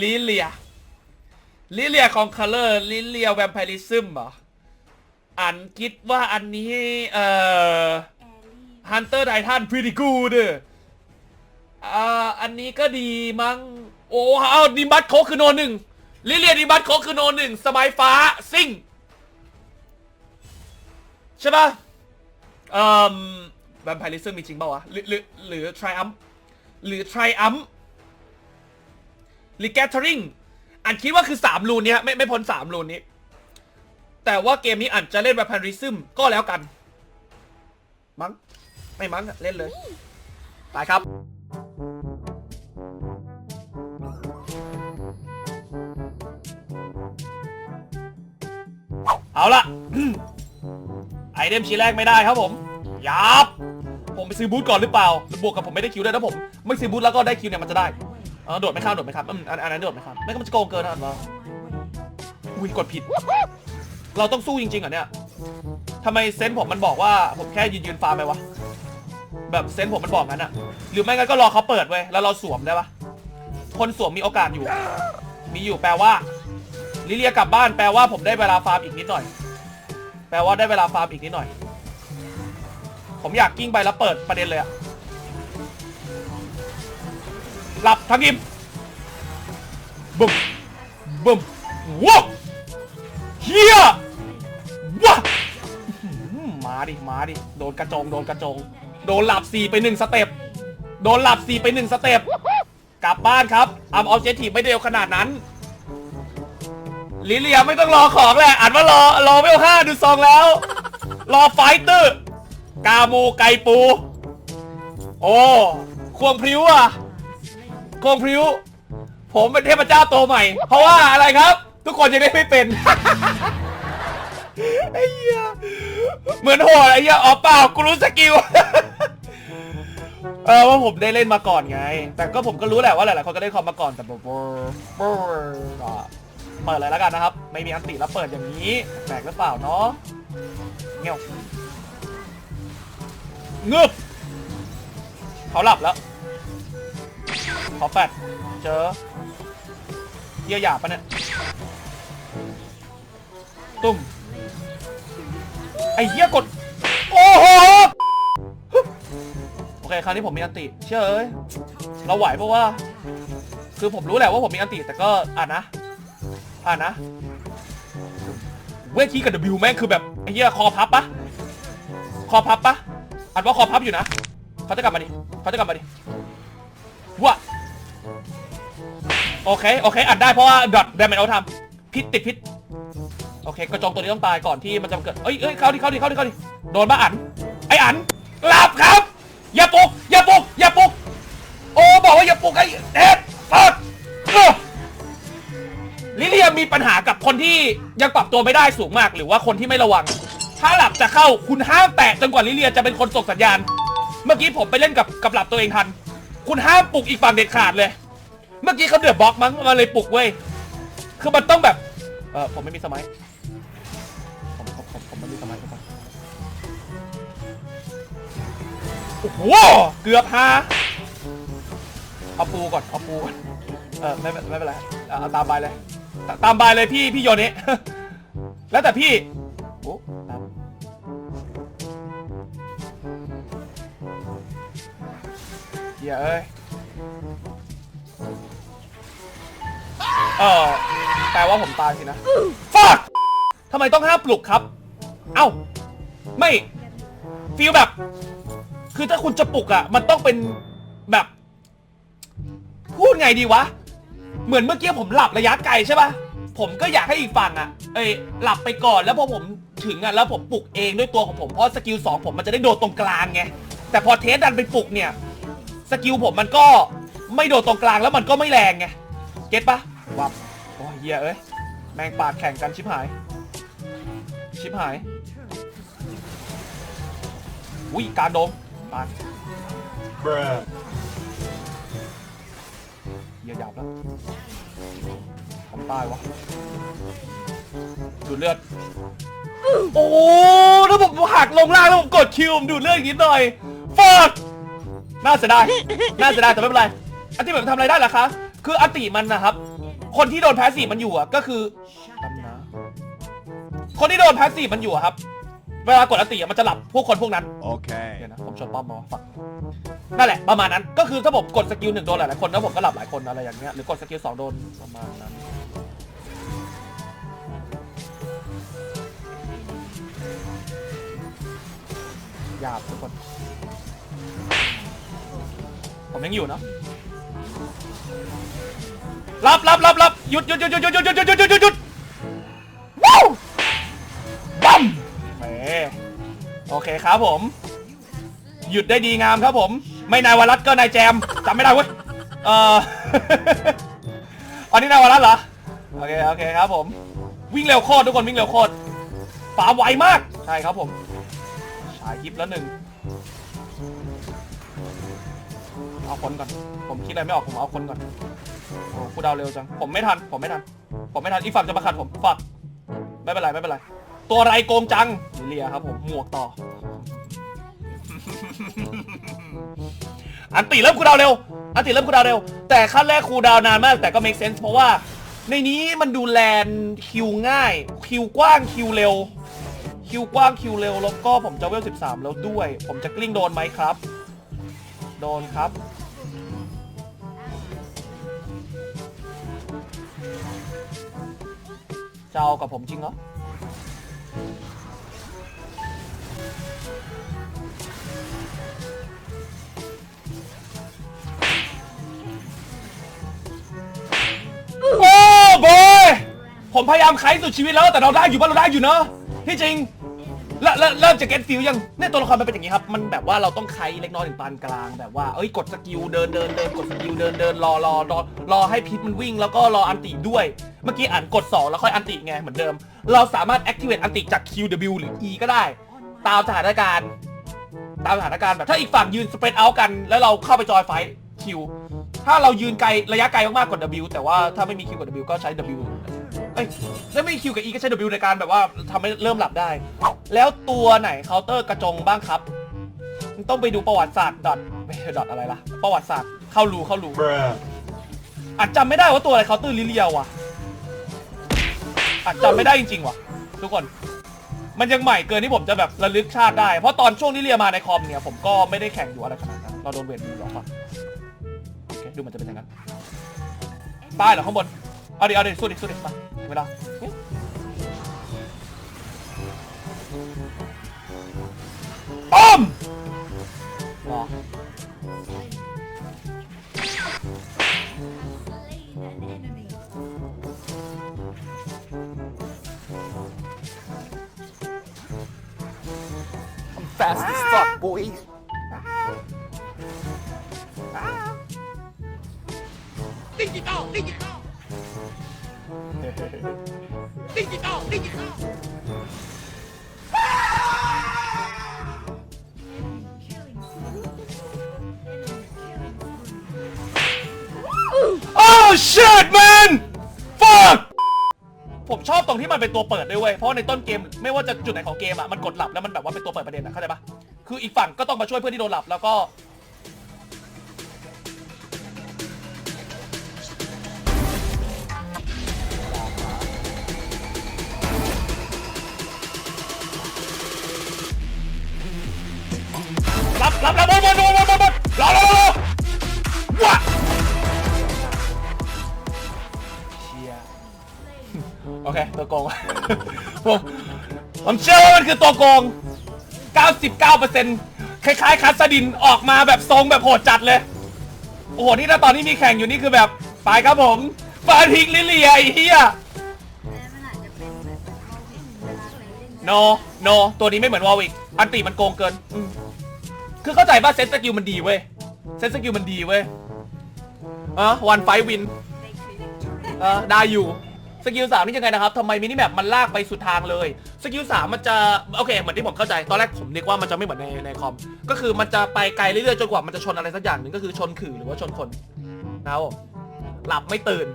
ลิเลียลิเลียของคัลเลอร์ลิเลียแวมไพริซึมเหรออันคิดว่าอันนี้เอ่อฮันเตอร์ไททันพรีติกูดอ่าอันนี้ก็ดีมั้งโอ้เอาดิบัตโคกคือโนหนึ่งลิเลียดิบัตโคกคือโนหนึ่งสมัยฟ้าซิ่งใช่ปะเอ่อแวมไพริซึมมีจริงเปล่าวะหรือหรือหรือทริอัมหรือทริอัม ลิแกทริงอันคิดว่าคือ 3 รูนเนี้ยไม่ไม่พ้น 3 รูนนี้ แต่ว่าเกมนี้อันจะเล่นแบบแพนริซึมก็แล้วกัน มั้ง ไม่มั้งอะเล่นเลยไปครับ เอาละ ไอเทมชิ้นแรกไม่ได้ครับผมยับ ผมไปซื้อบูทก่อนหรือเปล่า บวกกับผมไม่ได้คิวด้วยถ้าผม ไม่ซื้อบูทแล้วก็ได้คิวเนี่ยมันจะได้ เออโดดไม่ข้ามโดดไม่ข้ามอืมอันอันนั้นโดดไม่ข้ามไม่ก็มันจะโกงเกินนะอันว่าอุ้ยกดผิด เราต้องสู้จริงๆเหรอเนี่ยทำไมเซนส์ผมมันบอกว่าผมแค่ยืนยืนฟาร์มไปวะแบบเซนส์ผมมันบอกงั้นอะหรือไม่งั้นก็รอเขาเปิดเว้ยแล้วเราสวมได้ปะคนสวมมีโอกาสอยู่ มีอยู่แปลว่า ลิเลียกลับบ้านแปลว่าผมได้เวลาฟาร์มอีกนิดหน่อย แปลว่าได้เวลาฟาร์มอีกนิดหน่อย ผมอยากกิ้งไปแล้วเปิดประเด็นเลยอะ หลับทั้งอิมบึ้มบึ้มว้าวเฮียว้ามาดิ มาดิ โดนกระจง โดนกระจง โดนหลับสี่ไปหนึ่งสเต็ป โดนหลับสี่ไปหนึ่งสเต็ป กลับบ้านครับอัมออบเจทีไม่เร็วขนาดนั้น ลิเลียไม่ต้องรอของแหละอ่านว่ารอ รอไม่เอาห้าดูซองแล้ว รอไฟเตอร์ กาโมไกปู โอ้ ควงพริ้วอะ ควงพริ้ว ผมเป็นเทพเจ้าตัวใหม่ เพราะว่าอะไรครับ ทุกคนยังได้ไม่เป็น ไอ้เหี้ยเหมือนโหดไอ้เหี้ยอ๋อเปล่ากูรู้สกิล เออว่าผมได้เล่นมาก่อนไง แต่ก็ผมก็รู้แหละว่าหลายๆคนก็ได้คอมมาก่อนแต่บบก็เปิดเลยแล้วกันนะครับ ไม่มีอันติแล้วเปิดอย่างนี้แปลกหรือเปล่าเนาะเงี้ยวเงือบเขาหลับแล้ว ขาแปดเจอเยี่ยหยาบปะเนี่ย ตุ้มไอ้เหี้ยกด โอ้โห โอเค คราวนี้ผมมีอันติ เชื่อเอ้ย เราไหวเพราะว่า คือผมรู้แหละว่าผมมีอันติ แต่ก็อ่านนะ อ่านนะ เวทีกับ W แม่งคือแบบ ไอ้เหี้ยคอพับปะคอพับปะอ่านว่าคอพับอยู่นะ เขาจะกลับมาดิ เขาจะกลับมาดิวะ โอเค โอเคอ่านได้เพราะว่าดอทแดมเมจเอาทำพิษติดพิษ โอเค กระจงตัวนี้ต้องตายก่อนที่มันจะเกิดเอ้ยเอ้ยเข้าดิเข้าดิเข้าดิเข้าดิโดนบ้าอัน ไออันหลับครับ อย่าปลุก อย่าปลุก อย่าปลุก โอ้ บอกว่าอย่าปลุกไอ้เอ็ดปัดลิเลียมีปัญหากับคนที่ยังปรับตัวไม่ได้สูงมาก หรือว่าคนที่ไม่ระวัง ถ้าหลับจะเข้าคุณห้ามแตะจนกว่าลิเลียจะเป็นคนส่งสัญญาณ เมื่อกี้ผมไปเล่นกับกับหลับตัวเองทัน คุณห้ามปลุกอีกฝั่งเด็ดขาดเลย เมื่อกี้เขาเดือดบล็อกมั้งมาเลยปลุกเว้ยคือมันต้องแบบเออผมไม่มีสมัยผมผมผมผมไม่มีสมัยทุกคนโอ้โหเกือบฮาเอาปูก่อนเอาปูก่อนเออไม่ไม่ไม่เป็นไรเอาเอตามบเลยตตามบเลยพี่พี่โยนนี้แล้วแต่พี่โอ้ตามเหี้ยเอ้ย เออแปลว่าผมตายสินะ ฟักทำไมต้องห้ามปลุกครับ เอ้า ไม่ฟีลแบบ คือถ้าคุณจะปลุกอะมันต้องเป็นแบบ พูดไงดีวะ เหมือนเมื่อกี้ผมหลับระยะไกลใช่ปะผมก็อยากให้อีกฝั่งอะเอ้ยหลับไปก่อนแล้วพอผมถึงอะแล้วผมปลุกเองด้วยตัวของผมเพราะสกิลสองผมมันจะได้โดดตรงกลางไงแต่พอเทสดันไปปลุกเนี่ย สกิลผมมันก็ไม่โดดตรงกลางแล้วมันก็ไม่แรงไงเก็ตปะ วับโอ้ยเหี้ยเอ้ย แมงปาดแข่งกันชิบหาย ชิบหาย อุ้ยการโดมปาด Bruh. เหยียหยาบแล้วผมตายวะดูดเลือด โอ้ถ้าผมหักลงล่างแล้วผมกดคิวผมดูดเลือดอย่างนี้หน่อยฟอดน่าเสียดาย น่าเสียดายแต่ไม่เป็นไรอันที่ผมทำอะไรได้ล่ะคะ คืออัติมันนะครับ คนที่โดนแพสซีฟมันอยู่อะก็คือแป๊บนะคนที่โดนแพสซีฟมันอยู่อะครับ เวลากดอันติอะมันจะหลับพวกคนพวกนั้น Okay. เดี๋ยวนะผมชนป้อมมาฝักนั่นแหละประมาณนั้นก็คือถ้าผมกดสกิลหนึ่งโดนหลายๆคนแล้วผมก็หลับหลายคนอะไรอย่างเงี้ยหรือกดสกิลสองโดนประมาณนั้นยากทุกคน ผมยังอยู่เนาะ รับรับรับรับหยุดหยุดหยุดหยุดหยุดหยุดหยุดหยุดหยุดหยุดหยุดว้าวบัมเฮ้โอเคครับผม หยุดได้ดีงามครับผม ไม่นายวรัตก็นายแจมจำไม่ได้เว้ยเอออันนี้นายวรัตเหรอโอเคโอเคครับผม วิ่งเร็วโคตรทุกคนวิ่งเร็วโคตรฝาไวมากใช่ครับผมฉายคลิปแล้วหนึ่ง เอาคนก่อน ผมคิดอะไรไม่ออกผมเอาคนก่อน โอ้คูดาวเร็วจัง ผมไม่ทัน ผมไม่ทัน ผมไม่ทัน อีกฝั่งจะมาขัดผมฝักไม่เป็นไรไม่เป็นไร ตัวไรโกงจังเลียครับผมหมวกต่อ อันติเริ่มคูดาวเร็ว อันติเริ่มคูดาวเร็ว แต่ขั้นแรกคูดาวน์นานมาก แต่ก็ make sense เพราะว่า ในนี้มันดูแลนคิวง่าย คิวกว้างคิวเร็ว คิวกว้างคิวเร็ว แล้วก็ผมจะเวล 13 แล้วด้วย ผมจะกลิ้งโดนไหมครับ โดนครับจะเอากับผมจริงเหรอ โอ้บอยผมพยายามไขสุดชีวิตแล้วแต่เราได้อยู่บ้านเราได้อยู่เนอะที่จริง เริ่มเริ่มเริ่มจะเก็ตฟิลยังเนี่ยตัวละครมันเป็นอย่างนี้ครับ มันแบบว่าเราต้องไขเล็กน้อยถึงปานกลางแบบว่าเอ้ยกดสกิลเดินเดินเดินกดสกิลเดินเดินรอรอรอรอให้พิษมันวิ่งแล้วก็รออันติด้วย เมื่อกี้อ่านกด 2 แล้วค่อยอันติไงเหมือนเดิม เราสามารถ activate อันติจาก QW หรือ E ก็ได้ ตามสถานการณ์ ตามสถานการณ์แบบถ้าอีกฝั่งยืนสเปรดเอากัน แล้วเราเข้าไปจอยไฟคิวถ้าเรายืนไกลระยะไกลมากๆกด W แต่ว่าถ้าไม่มีคิวกับ W ก็ใช้ W เอ้ยถ้าไม่มีคิวกับ E ก็ใช้ W ในการแบบว่าทำให้เริ่มหลับได้ แล้วตัวไหนเคาน์เตอร์กระจงบ้างครับ ต้องไปดูประวัติศาสตร์ดอทไม่ใช่ดอทอะไรล่ะ ประวัติศาสตร์เข้ารูเข้ารู Bruh. อาจจำไม่ได้ว่าตัวอะไรเคาน์เตอร์ลิเลียวว่ะอาจจำไม่ได้จริงๆว่ะ ทุกคน มันยังใหม่เกินที่ผมจะแบบระลึกชาติได้ เพราะตอนช่วงที่เรียมาในคอมเนี่ย ผมก็ไม่ได้แข่งอยู่อะไรขนาดนั้นเราโดนเวทหรอกปะโอเคดูมันจะเป็นอย่างนั้นป้ายเหรอข้างบน 아래 아래 쏘리 쏘리 아 뭐라 빰! 와 fast as fuck, boy. Think it out, think it out. อมรอ I'm fast as fuck, boy. โอ้ shit man fuck ผมชอบตรงที่มันเป็นตัวเปิดด้วยเว้ย เพราะในต้นเกมไม่ว่าจะจุดไหนของเกมอะ มันกดหลับแล้วมันแบบว่าเป็นตัวเปิดประเด็นอะ เข้าใจปะคืออีกฝั่งก็ต้องมาช่วยเพื่อนที่โดนหลับแล้วก็ รับรับรับบนบนบนบนบนบนรอรอรอว้าเชียโอเคตัวโกงผมผมเชื่อว่ามันคือตัวโกง 99%คล้ายๆคัสดินออกมาแบบทรงแบบโหดจัดเลย โอ้โห นี่ถ้าตอนนี้มีแข่งอยู่นี่คือแบบไปครับผมฟาทิกลิเลียไอ้เหี้ยโนโนตัวนี้ไม่เหมือนวอลวิกอันติมันโกงเกินอืม คือเข้าใจป่ะเซนสกิลมันดีเว้ยเซนสกิลมันดีเว้ยเออวันไฟวินเออได้อยู่สกิลสามนี่ยังไงนะครับทำไมมินิแมปมันลากไปสุดทางเลย สกิลสามมันจะโอเคเหมือนที่ผมเข้าใจ ตอนแรกผมนึกว่ามันจะไม่เหมือนในในคอม ก็คือมันจะไปไกลเรื่อยๆจนกว่ามันจะชนอะไรสักอย่างหนึ่งก็คือชนขื่อหรือว่าชนคนนะครับหลับไม่ตื่น